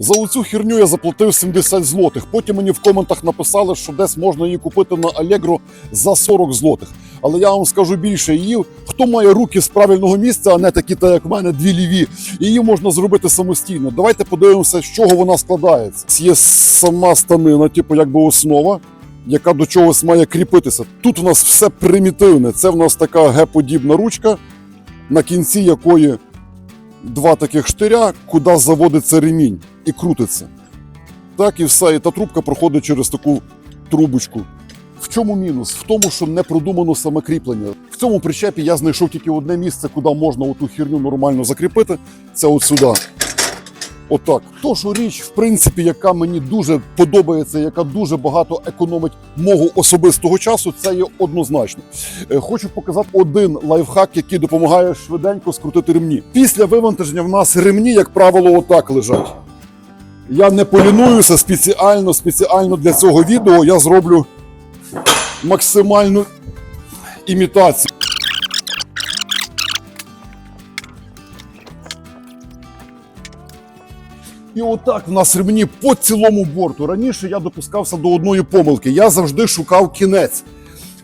За оцю херню я заплатив 70 злотих. Потім мені в коментах написали, що десь можна її купити на Allegro за 40 злотих. Але я вам скажу більше, її хто має руки з правильного місця, а не такі, та як в мене, дві ліві. Її можна зробити самостійно. Давайте подивимося, з чого вона складається. Є сама станина, типу якби основа. Яка до чогось має кріпитися. Тут у нас все примітивне. Це в нас така Г-подібна ручка, на кінці якої два таких штиря, куди заводиться ремінь і крутиться. Так і все. І та трубка проходить через таку трубочку. В чому мінус? В тому, що не продумано саме кріплення. В цьому причепі я знайшов тільки одне місце, куди можна оту херню нормально закріпити. Це от сюди. Отак. То, що річ, в принципі, яка мені дуже подобається, яка дуже багато економить мого особистого часу, це є однозначно. Е, Хочу показати один лайфхак, який допомагає швиденько скрутити ремні. Після вивантаження в нас ремні, як правило, отак лежать. Я не полінуюся спеціально, спеціально для цього відео я зроблю максимальну імітацію. І отак в нас ремні по цілому борту. Раніше я допускався до одної помилки. Я завжди шукав кінець.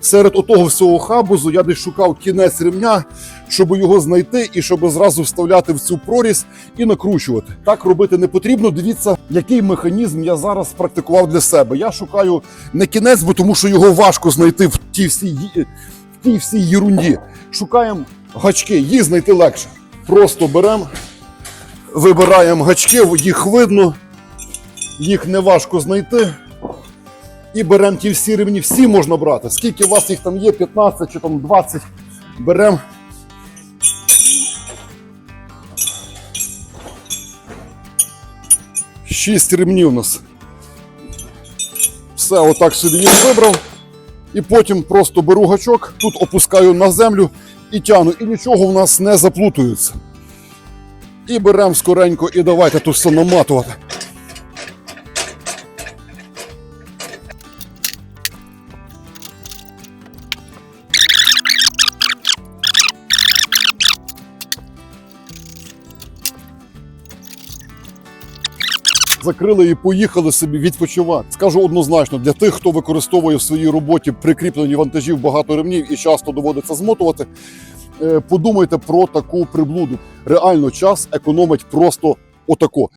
Серед отого всього хабузу я десь шукав кінець ремня, щоб його знайти і щоб зразу вставляти в цю прорізь і накручувати. Так робити не потрібно. Дивіться, який механізм я зараз практикував для себе. Я шукаю не кінець, бо тому що його важко знайти в тій всій, в тій всій єрунді. Шукаємо гачки, їх знайти легше. Просто беремо, вибираємо гачки, їх видно, їх не важко знайти. І беремо ті всі ремні, всі можна брати. Скільки у вас їх там є, 15 чи там 20. Беремо. Шість ремнів у нас. Все, отак собі їх вибрав. І потім просто беру гачок, тут опускаю на землю і тяну. І нічого в нас не заплутується. І беремо скоренько і давайте тут все наматувати. Закрили і поїхали собі відпочивати. Скажу однозначно, для тих, хто використовує в своїй роботі прикріплені вантажів багато ремнів і часто доводиться змотувати. е, Подумайте про таку приблуду. Реально час економить просто отако.